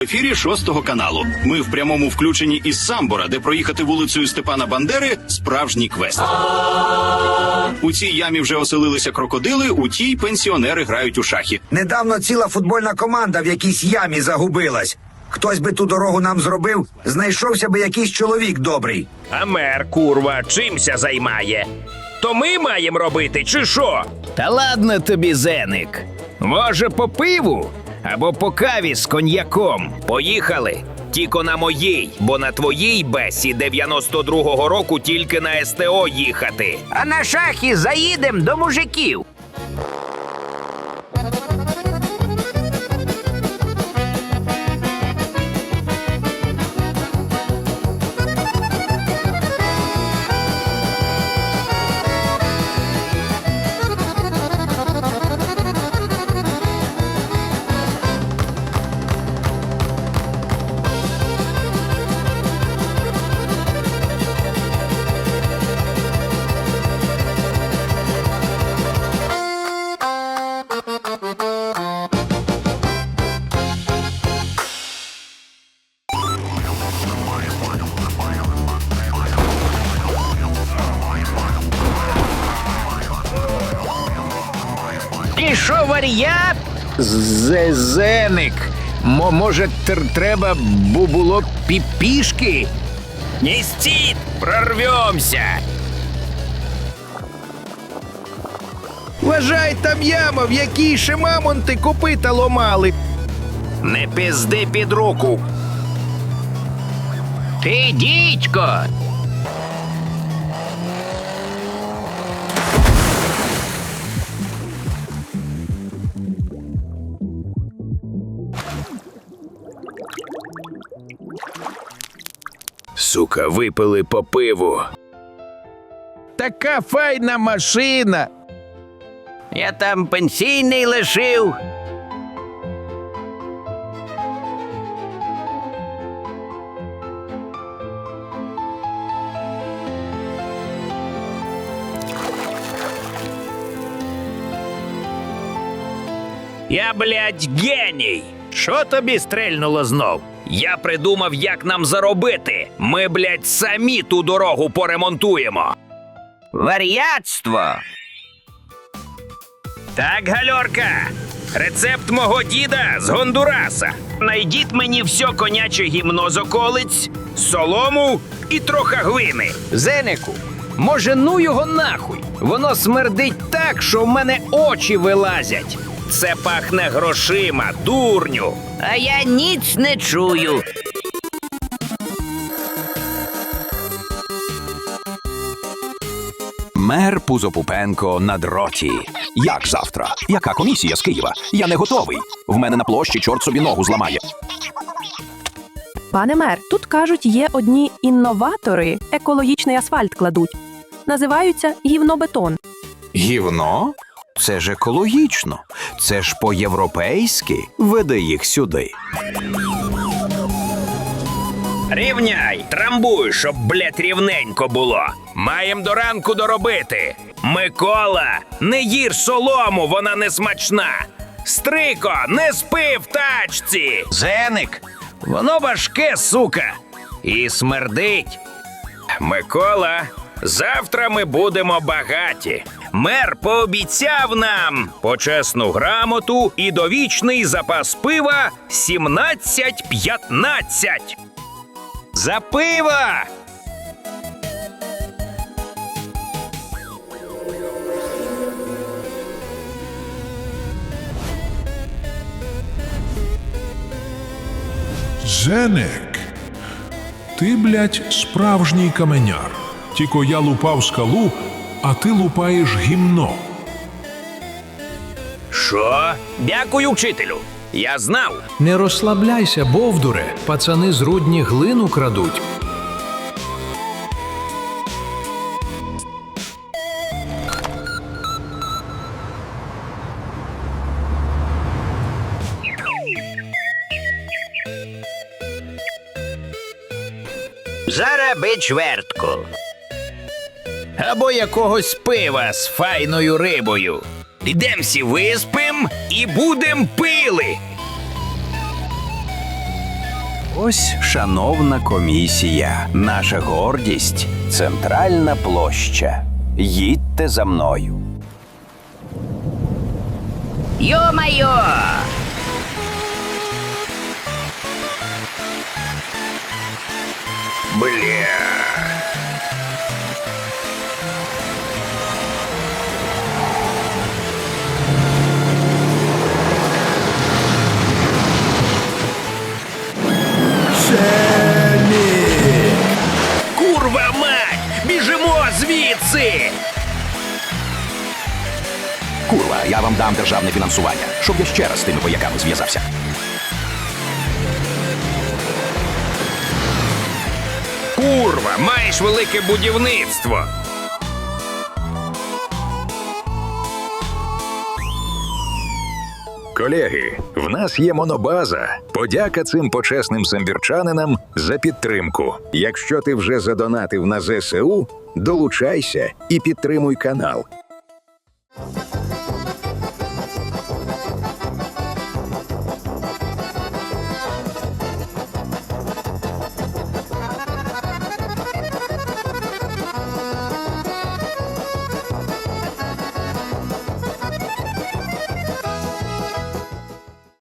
В ефірі шостого каналу. Ми в прямому включенні із Самбора, де проїхати вулицею Степана Бандери справжній квест. У цій ямі вже оселилися крокодили, у тій пенсіонери грають у шахи. Недавно ціла футбольна команда в якійсь ямі загубилась. Хтось би ту дорогу нам зробив, знайшовся би якийсь чоловік добрий. А мер, курва, чимся займає? То ми маємо робити, чи що? Та ладно тобі, зеник. Може, по пиву або по каві з коньяком. Поїхали. Тіко на моїй, бо на твоїй бесі 92-го року тільки на СТО їхати. А на шахі заїдем до мужиків. Пішов варіат? Зеник. Мо, може, тр- треба бу- було пі- пішки? Не стіть, прорвемся. Вважай, там яма, в якій ще мамонти копита ломали. Не пізди під руку. Ти дідько. Сука, випили по пиву. Така файна машина. Я там пенсійний лишив. Я, блядь, геній. Що тобі стрельнуло знов? Я придумав, як нам заробити. Ми, блядь, самі ту дорогу поремонтуємо. Варіатство. Так, гальорка. Рецепт мого діда з Гондураса. Найдіть мені все коняче гімно з околиць, солому і трохи глини. Зенику, може, ну його нахуй. Воно смердить так, що в мене очі вилазять. Це пахне грошима, дурню. А я ніч не чую. Мер Пузопупенко на дроті. Як завтра? Яка комісія з Києва? Я не готовий. В мене на площі чорт собі ногу зламає. Пане мер, тут кажуть, є одні інноватори, екологічний асфальт кладуть. Називаються гівнобетон. Гівно? Це ж екологічно. Це ж по-європейськи. Веди їх сюди. Рівняй, трамбуй, щоб, блядь, рівненько було. Маєм до ранку доробити. Микола, не їж солому, вона не смачна. Стрико, не спи в тачці. Зеник, воно важке, сука. І смердить. Микола, завтра ми будемо багаті. Мер пообіцяв нам почесну грамоту і довічний запас пива 17-15. За пива! Зенек, ти, блядь, справжній каменяр. Тільки я лупав скалу, а ти лупаєш гімно. Що? Дякую, вчителю. Я знав. Не розслабляйся, бовдуре. Пацани з рудні глину крадуть. Зараби чвертку. Або якогось пива з файною рибою. Ідем всі виспим і будем пили. Ось, шановна комісія, наша гордість центральна площа. Їдьте за мною. Йо-майо! Бля. Я вам дам державне фінансування, щоб я ще раз з тими вояками зв'язався. Курва, маєш велике будівництво. Колеги, в нас є монобаза. Подяка цим почесним самбірчанинам за підтримку. Якщо ти вже задонатив на ЗСУ, долучайся і підтримуй канал.